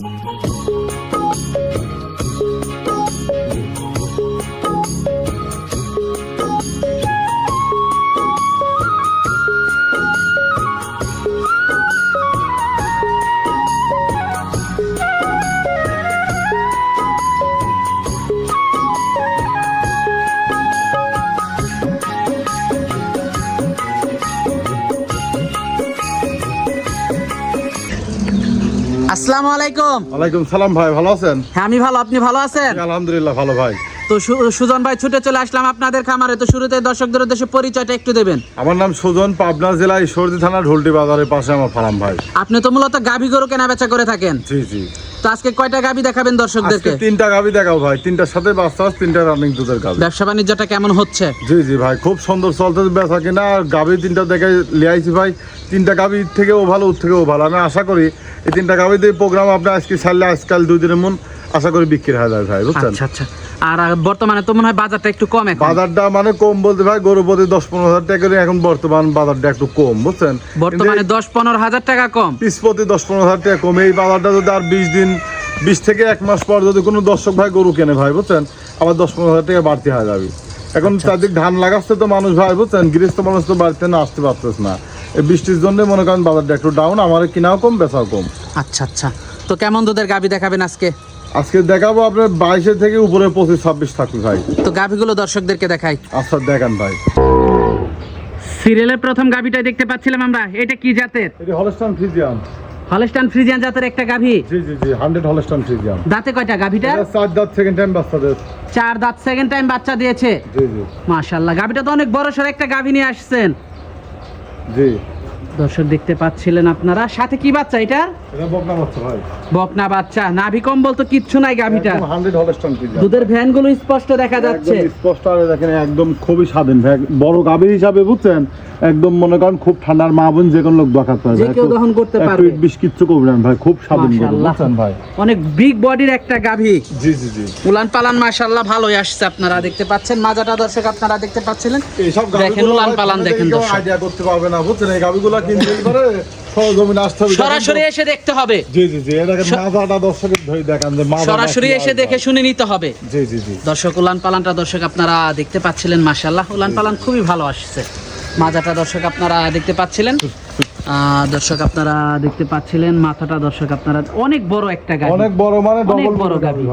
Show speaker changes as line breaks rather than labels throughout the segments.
Música আসসালামু আলাইকুম।
ওয়ালাইকুম সালাম ভাই ভালো আছেন?
হ্যাঁ আমি ভালো আপনি ভালো আছেন?
আলহামদুলিল্লাহ ভালো ভাই।
তো সুজন ভাই ছুটে চলে আসলাম আপনাদের খামারে। তো শুরুতে দর্শকদের উদ্দেশ্যে পরিচয়টা একটু দেবেন।
আমার নাম সুজন পাবনা জেলা ঈশ্বরদী থানা ঢোলটি বাজারের পাশে আমার ফার্ম ভাই।
আপনি তো মূলত গাভী গরু কেনা বেচা করে থাকেন।
জি জি।
তো আজকে কয়টা গাবি দেখাবেন দর্শকদেরকে?
তিনটা গাবি দেখাও ভাই। তিনটার সাথে বাচ্চা তিনটা রানিং দুধের
ব্যবসা বাণিজ্যটা কেমন হচ্ছে?
জি জি ভাই খুব সুন্দর চলতে বেচা কিনা। আর গাভি তিনটা দেখে লিয়াইছি ভাই। তিনটা থেকেও ভালো ওর থেকেও ভালো আমি আশা করি এই তিনটা দিয়ে প্রোগ্রাম আপনি আজকে ছাড়লে আজকাল দুই দিনের মন আশা করি বিক্রি হয়ে যাবে ভাই বুঝছেন?
আচ্ছা আচ্ছা। আর বর্তমানে তো মনে হয় বাজারটা একটু কম এখন।
বাজারটা মানে কম বলতে ভাই গরু প্রতি দশ পনেরো হাজার টাকা করে এখন বর্তমান বাজারটা একটু কম বুঝছেন?
বর্তমানে দশ পনেরো হাজার টাকা কম।
পিস প্রতি দশ পনেরো হাজার টাকা কম। এই বাজারটা যদি আর বিশ দিন বিশ থেকে এক মাস পর যদি কোনো দর্শক ভাই গরু কেনে ভাই বুঝছেন? আবার দশ পনেরো হাজার টাকা বাড়তি হয়ে যাবে। এখন চারদিক ধান লাগাচ্ছে তো মানুষ ভাই বুঝছেন? গৃহস্থ মানুষ তো বাড়িতে না আসতে পারতেছে না। এই বৃষ্টির জন্য মনে করেন বাজারটা একটু ডাউন আমার কিনাও কম বেচাও কম।
আচ্ছা আচ্ছা। তো কেমন দুধের গাভী দেখাবেন আজকে?
আজকে দেখাবো আপনার বাইশে থেকে উপরে পঁচিশ ছাব্বিশ থাকবে ভাই।
তো গাভীগুলো দর্শকদেরকে দেখাই।
আচ্ছা দেখান ভাই।
সিরিয়ালের প্রথম গাভীটাই দেখতে পাচ্ছিলাম আমরা। এটা কি জাতের?
এটি হলস্টান ফ্রিজিয়াম
হলস্টান ফ্রিজিয়ান জাতের একটা গাভী?
জি জি জি হান্ড্রেড হলস্টান ফ্রিজিয়াম
দাঁতে কয়টা গাভীটা?
চার দাঁত সেকেন্ড টাইম বাচ্চাদের।
চার দাঁত সেকেন্ড টাইম বাচ্চা দিয়েছে।
জি জি।
মাশাল্লাহ গাভীটা তো অনেক বড় সর একটা গাভী নিয়ে আসছেন।
জি।
দর্শক দেখতে পাচ্ছিলেন আপনারা। সাথে কি বাচ্চা এটা?
এটা বকনা বাচ্চা ভাই।
বকনা বাচ্চা। নাভি কম্বল তো কিচ্ছু নাই গাভীটা। দুধের ভ্যানগুলো স্পষ্ট দেখা যাচ্ছে।
স্পষ্ট আর দেখেন একদম খুবই স্বাধীন। বড় গাভী হিসাবে বুঝছেন একদম মনে করেন খুব ঠান্ডার মা বোন যে কোনো লোক দেখাতে পারবে
কেউ দহন করতে পারবে।
কিচ্ছু ভাই খুব স্বাধীন বুঝছেন ভাই।
অনেক বিগ বডির একটা গাভী।
জি জি জি।
উলান পালান মাশাল্লাহ ভালোই আসছে আপনারা দেখতে পাচ্ছেন। মাজাটা দর্শক আপনারা দেখতে পাচ্ছিলেন। দেখেন উলান পালান দেখেন দর্শক।
আইডিয়া করতে পারবে না বুঝছেন? এই গাভীগুলা কিনতে করে
সরাসরি এসে দেখতে হবে।
জি জি জি এটা মাজাটা দর্শকের ধরে দেখান যে
সরাসরি এসে দেখে শুনে নিতে হবে।
জি জি জি।
দর্শক উলান পালানটা দর্শক আপনারা দেখতে পাচ্ছিলেন মাশাল্লাহ উলান পালান খুবই ভালো আসছে। মাজাটা দর্শক আপনারা দেখতে পাচ্ছিলেন। আহ, দর্শক আপনারা দেখতে পাচ্ছিলেন মাথাটা দর্শক আপনারা অনেক বড় একটা গাড়ি।
অনেক বড় মানে ডবল
বড়
বড়
গাভী।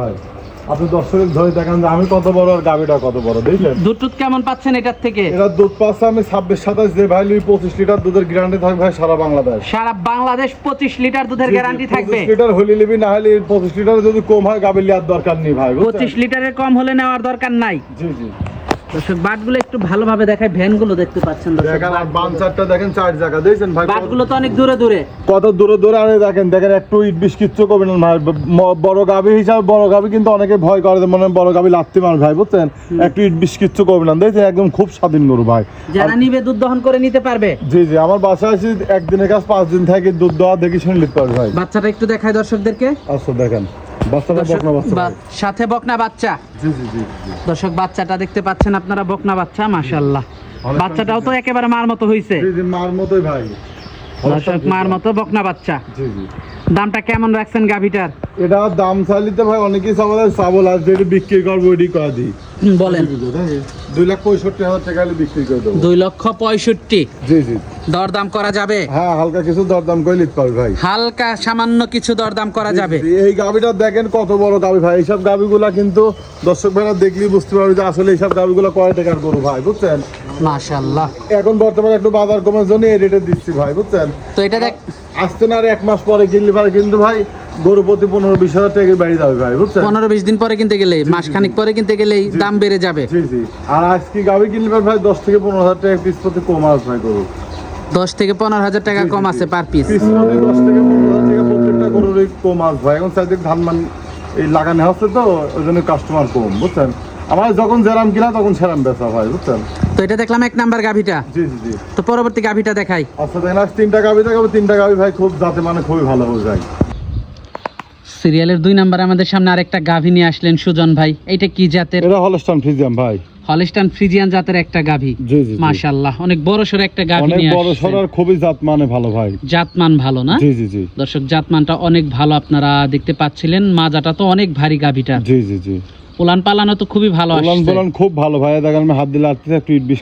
আপনি দর্শকের ধরে দেখান যে আমি কত বড় আর গাভীটা কত বড় দেখলেন?
দুধ টুধ কেমন পাচ্ছেন এটার থেকে?
এটা দুধ পাচ্ছে আমি ছাব্বিশ সাতাশ যে ভাই লুই পঁচিশ লিটার দুধের গ্যারান্টি থাকবে ভাই সারা বাংলাদেশ।
সারা বাংলাদেশ পঁচিশ লিটার দুধের গ্যারান্টি থাকবে?
লিটার হলে নিবি না হলে পঁচিশ লিটার যদি কম হয় গাভীর লিয়ার দরকার নেই ভাই
পঁচিশ লিটারের কম হলে নেওয়ার দরকার নাই।
জি জি।
দর্শক বাটগুলো একটু ভালোভাবে দেখায় ভ্যানগুলো দেখতে পাচ্ছেন দর্শক
দেখেন আর দেখেন চার জায়গা দেখছেন ভাই
বাটগুলো তো অনেক দূরে দূরে।
কত দূরে দূরে আনে দেখেন দেখেন একটু ইট বিষ কিচ্ছু করবেন না ভাই। বড় গাভী হিসাবে বড় গাভী কিন্তু অনেকে ভয় করে যে মনে বড় গাভী লাগতে মার ভাই বুঝছেন? একটু ইট বিষ কিচ্ছু করবেন না। দেখছেন একদম খুব স্বাধীন গরু ভাই।
যারা নিবে দুধ দহন করে নিতে পারবে?
জি জি আমার বাসায় আছে একদিনের কাজ পাঁচ দিন থেকে দুধ দেওয়া দেখি শুনে নিতে পারবে ভাই।
বাচ্চাটা একটু দেখায় দর্শকদেরকে।
আচ্ছা দেখেন।
সাথে বকনা বাচ্চা। দর্শক বাচ্চাটা দেখতে পাচ্ছেন আপনারা বকনা বাচ্চা
মাসাল্লাহ
বাচ্চাটাও তো একেবারে মার মতো
জি মার মতোই ভাই।
দর্শক মার মতো বকনা বাচ্চা।
জি জি।
দামটা কেমন রাখছেন গাভিটার?
এটা দাম চাইলিতে ভাই অনেকেই আমাদের চাবল যেটা বিক্রি করব ওইটি করে দিই।
বলেন।
দুই লাখ পঁয়ষট্টি হাজার টাকা হলে বিক্রি করে দেবো।
দুই লক্ষ পঁয়ষট্টি?
জি জি।
দরদাম করা যাবে?
হ্যাঁ হালকা কিছু দরদাম করে নিতে পারবে ভাই।
হালকা সামান্য কিছু দরদাম করা যাবে?
এই গাবিটা দেখেন কত বড় গাবি ভাই। এইসব গাবিগুলা কিন্তু দর্শক ভাইরা দেখলেই বুঝতে পারবে যে আসলে এইসব গাবিগুলা কয় টাকার গরু ভাই বুঝছেন?
মাশাল্লাহ
এখন বর্তমানে একটু বাজার কমার জন্য এই রেটে দিচ্ছি ভাই বুঝছেন?
তো এটা দেখ
আসতে না আর এক মাস পরে কিনলে পারে কিন্তু ভাই গরু প্রতি পনেরো বিশ হাজার টাকা বেড়ে যাবে ভাই বুঝছেন?
পনেরো বিশ দিন পরে কিনতে গেলে মাস খানিক পরে কিনতে গেলেই দাম বেড়ে যাবে।
জি জি। আর আজকে গাবি কিনলে পারে ভাই দশ থেকে পনেরো হাজার টাকা পিস প্রতি কম আসবে ভাই গরু।
দশ থেকে পনেরো হাজার টাকা কম আছে পার পিস
পিস দশ থেকে পনেরো হাজার টাকা প্রত্যেকটা গরুর কম আসবে ভাই। এখন চারদিক ধান মান এই লাগানো হচ্ছে তো ওই জন্য কাস্টমার কম বুঝছেন? আমার যখন যেরাম কিনা তখন সেরাম বেচা ভাই বুঝছেন?
তো এটা দেখলাম এক নাম্বার গাভিটা।
জি জি জি।
তো পরবর্তী গাভিটা দেখাই।
আচ্ছা দেখেন আজ তিনটা দেখাবো তিনটা ভাই খুব যাতে মানে খুবই ভালো হয়ে যায়।
সিরিয়ালের দুই নাম্বার আমাদের সামনে আরেকটা গাভি নিয়ে আসলেন সুজন ভাই। এইটা কি জাতের?
এটা ভাই।
হলিস্টান ফ্রিজিয়ান জাতের একটা গাভী।
জি জি।
মাশাআল্লাহ অনেক বড় সড়ো একটা গাভী
অনেক
নিয়ে
বড় সর আর খুবই জাত মানে ভালো ভাই।
জাতমান ভালো না?
জি জি জি।
দর্শক জাতমানটা অনেক ভালো আপনারা দেখতে পাচ্ছিলেন। মাজাটা তো অনেক ভারী গাভীটা।
জি জি জি।
উলান পালানো তো খুবই ভালো
উলান বলান খুব ভালো ভাই দেখেন আমি হাত দিলে আটতে একটু ইট বিশ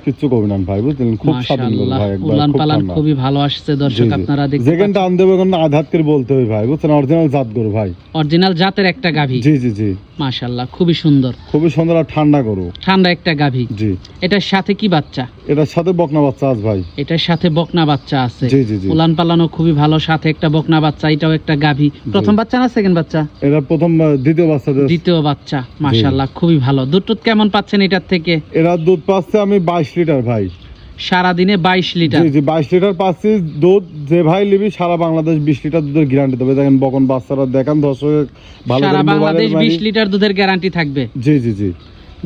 না ভাই বুঝলেন? খুব স্বাধীন গরু ভাই একবার
উলান পালান খুবই ভালো আসছে দর্শক আপনারা দেখতে
যেখানে টান দেবে ওখানে আধাত করে বলতে হবে ভাই বুঝছেন? অরিজিনাল জাত গরু ভাই।
অরিজিনাল জাতের একটা গাভী।
জি জি জি।
মাশাআল্লাহ খুবই সুন্দর।
খুবই সুন্দর আর ঠান্ডা গরু।
ঠান্ডা একটা গাভী।
জি।
এটার সাথে কি বাচ্চা?
এটার সাথে বকনা বাচ্চা আজ ভাই।
এটার সাথে বকনা বাচ্চা আছে।
জি জি জি।
উলান পালানো খুবই ভালো সাথে একটা বকনা বাচ্চা এটাও একটা গাভী। প্রথম বাচ্চা না সেকেন্ড বাচ্চা?
এটা প্রথম দ্বিতীয় বাচ্চা।
দ্বিতীয় বাচ্চা মাশাআল্লাহ। খুবই ভালো। দুধ টুধ কেমন পাচ্ছেন এটার থেকে?
এরা দুধ পাচ্ছে আমি বাইশ লিটার ভাই।
সারা দিনে বাইশ লিটার?
জি জি বাইশ লিটার পাচ্ছি। দুধ যে ভাই নিবি সারা বাংলাদেশ বিশ লিটার দুধের গ্যারান্টি দেবে। দেখেন বকন বাচ্চারা দেখান দর্শক ভালো
সারা বাংলাদেশ
মোবাইলের
বিশ
মারি-
লিটার দুধের গ্যারান্টি থাকবে।
জি জি জি।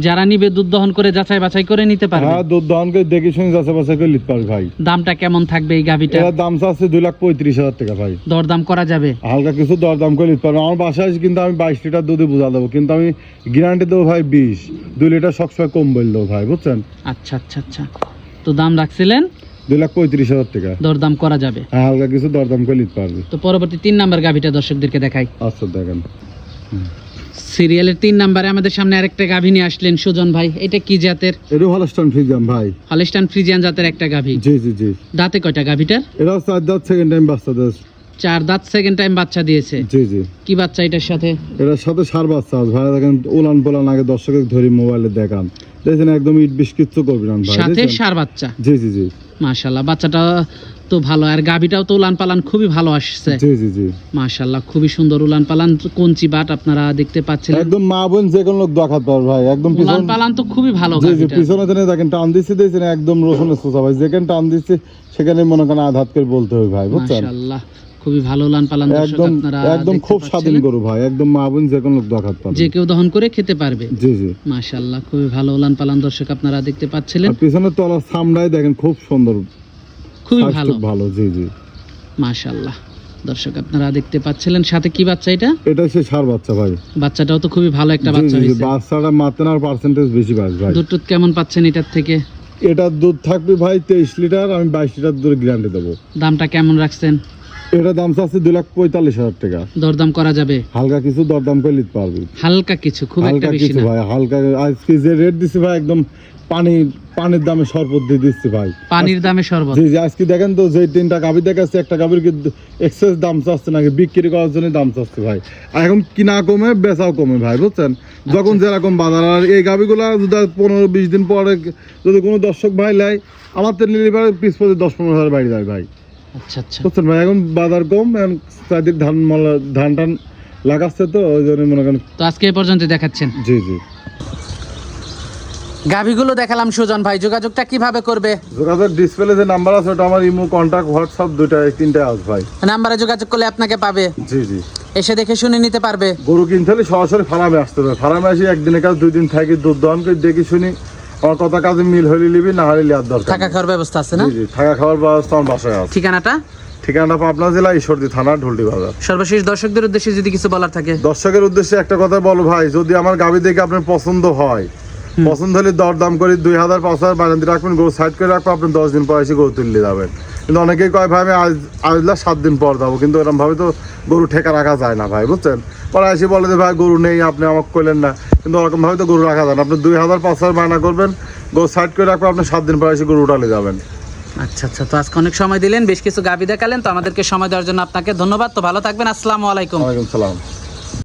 যারা নিবে দুধ দহন করে যাচাই বাছাই করে নিতে পারবে?
হ্যাঁ দুধ দহন করে দেখে শুনে যাচ্ছে বাচ্চা করে নিতে পারবে ভাই।
দামটা কেমন থাকবে এই গাভিটা?
এটার দাম আছে দুই লাখ পঁয়ত্রিশ হাজার টাকা ভাই।
দরদাম করা যাবে?
হালকা কিছু দরদাম করে নিতে পারবে। আমার বাসায় কিন্তু আমি বাইশ লিটার দুধে বুঝা দেবো কিন্তু আমি গ্যারান্টি দেবো ভাই বিশ। দুই লিটার সবসময় কম বল দেবো ভাই বুঝছেন?
আচ্ছা আচ্ছা আচ্ছা। তো দাম রাখছিলেন?
দুই লাখ পঁয়ত্রিশ হাজার টাকা।
দরদাম করা যাবে।
হ্যাঁ হালকা কিছু দরদাম করে লিখতে পারবে।
তো পরবর্তী তিন নাম্বার গাভিটা দর্শকদেরকে দেখাই।
আচ্ছা দেখেন।
সিরিয়ালের তিন নাম্বারে আমাদের সামনে আরেকটা গাভী নিয়ে আসলেন সুজন ভাই। এটা কি জাতের?
এটা হলস্টান ফ্রিজিয়ান ভাই।
হলিস্টান ফ্রিজিয়ান জাতের একটা গাভী।
জি জি জি।
দাঁতে কয়টা গাভীটার?
এটা চার দাঁত সেকেন্ড টাইম বাচ্চা দেশ
চার দাঁত সেকেন্ড টাইম বাচ্চা দিয়েছে।
জি জি।
কি বাচ্চা এটার সাথে?
এটার সাথে সার বাচ্চা ভাই দেখেন উলান পোলান আগে দর্শকের ধরি মোবাইলে দেখান। দেখছেন একদম ইট কিচ্ছু করবি ভাই
সাথে সার বাচ্চা।
জি জি জি।
মাশাল্লাহ বাচ্চাটা তো ভালো। আর গাভীটাও তো উলান পালান খুবই ভালো আসছে।
জি জি জি।
মাশাল্লাহ খুবই সুন্দর উলান পালান কঞ্চি বাট আপনারা দেখতে পাচ্ছিলেন।
একদম মা বোন যে কোনো লোক দেখাতে পারবে ভাই একদম
উলান পালান তো খুবই ভালো
জি জি পিছনে তেনে দেখেন টান দিয়েছেন একদম রসুনের সোসা ভাই। যেখানে টান দিচ্ছে সেখানে মনে করেন আধাত করে বলতে হবে ভাই বুঝছেন?
মাশাল্লাহ। খুবই ভালো উলান পালান দর্শক
একদম
আপনারা
একদম খুব স্বাধীন গরু ভাই একদম মা বোন যে কোনো লোক দেখাতে পারবে
যে কেউ দহন করে খেতে পারবে।
জি জি।
মাশাল্লাহ খুবই ভালো উলান পালান দর্শক আপনারা দেখতে পাচ্ছিলেন।
আর পিছনের তলার সামরাই দেখেন খুব সুন্দর।
খুবই ভালো।
ভালো জি জি।
মাশাল্লাহ দর্শক আপনারা দেখতে পাচ্ছিলেন। সাথে কি বাচ্চা এটা?
এটা সে সার বাচ্চা ভাই।
বাচ্চাটাও তো খুবই ভালো একটা বাচ্চা হয়েছে।
বাচ্চাটা মাতেন আর পার্সেন্টেজ বেশি পাস ভাই।
দুধ টুধ কেমন পাচ্ছেন এটার থেকে?
এটার দুধ থাকবে ভাই তেইশ লিটার আমি বাইশ লিটার দুধ গ্যারান্টি দেবো।
দামটা কেমন রাখছেন?
এটা দাম চাচ্ছে দুই লাখ পঁয়তাল্লিশ হাজার টাকা।
দরদাম করা যাবে?
হালকা কিছু দরদাম করে নিতে পারবি।
হালকা কিছু খুব
হালকা কিছু ভাই হালকা আজকে যে রেট দিছি ভাই একদম পানি পানির দামে শরবত দিয়ে দিচ্ছি ভাই।
পানির দামে শরবত?
জি জি আজকে দেখেন তো যে তিনটা গাভি দেখাচ্ছে একটা গাভির কিন্তু এক্সেস দাম চাচ্ছে নাকি বিক্রি করার জন্য দাম চাচ্ছে ভাই। আর এখন কিনা কমে বেচাও কমে ভাই বুঝছেন? যখন
আচ্ছা।
যেরকম বাজার আর এই গাভিগুলা যদি পনেরো বিশ দিন পরে যদি কোনো দর্শক ভাই লাই আমার তো নিলে পিস পরে দশ পনেরো হাজার বাইরে যায় ভাই।
আচ্ছা আচ্ছা।
বুঝছেন ভাই? এখন বাজার কম এখন চারদিক ধান মালা- ধান টান লাগাচ্ছে তো ওই জন্য মনে করেন
তো আজকে এ পর্যন্ত দেখাচ্ছেন?
জি জি।
গাভীগুলো দেখালাম সুজন ভাই। যোগাযোগটা কীভাবে করবে?
যোগাযোগ ডিসপ্লে যে নাম্বার আছে ওটা আমার ইমো কন্ট্যাক্ট হোয়াটসঅ্যাপ দুইটা তিনটাই আছে ভাই।
নাম্বারে যোগাযোগ করলে আপনাকে পাবে।
জি জি।
এসে দেখে শুনে নিতে পারবে।
গরু কিনতে হলে সরাসরি ফার্মে আসতে হবে। ফার্মে আসি একদিনের কাজ দুই দিন থাকি দুধ দহন করে দেখি শুনি। আমার কথা কাজে মিল হলে নিবি না হলে দরকার
থাকা খাওয়ার ব্যবস্থা আছে না?
জি জি থাকা খাওয়ার ব্যবস্থা আমার বাসায় আছে।
ঠিকানাটা?
ঠিকানা পাবনা জেলা ঈশ্বরদী থানা ঢুলটি বাজার।
সর্বশেষ দর্শকদের উদ্দেশ্যে যদি কিছু বলার থাকে।
দর্শকের উদ্দেশ্যে একটা কথা বলো ভাই যদি আমার গাভি দেখে আপনার পছন্দ হয় পছন্দ হলে দর দাম করে দুই হাজার পাঁচ হাজার বারান্দি রাখবেন গরু সাইড করে রাখব আপনি দশ দিন পর এসে গরু তুললে যাবেন। কিন্তু অনেকেই কয় ভাই আমি আজ আজলা সাত দিন পর যাব কিন্তু এরকম ভাবে তো গরু ঠেকা রাখা যায় না ভাই বুঝছেন? পরে এসে বলে যে ভাই গরু নেই আপনি আমাকে কইলেন না। কিন্তু ওরকম ভাবে তো গরু রাখা যায় না। আপনি দুই হাজার পাঁচ হাজার বায়না করবেন গরু সাইড করে রাখব আপনি সাত দিন পরে এসে গরু উঠালে যাবেন।
আচ্ছা আচ্ছা তো আজকে অনেক সময় দিলেন বেশ কিছু গাবি দেখালেন তো আমাদেরকে সময় দেওয়ার জন্য আপনাকে ধন্যবাদ। তো ভালো থাকবেন আসসালামু আলাইকুম।
ওয়ালাইকুম সালাম।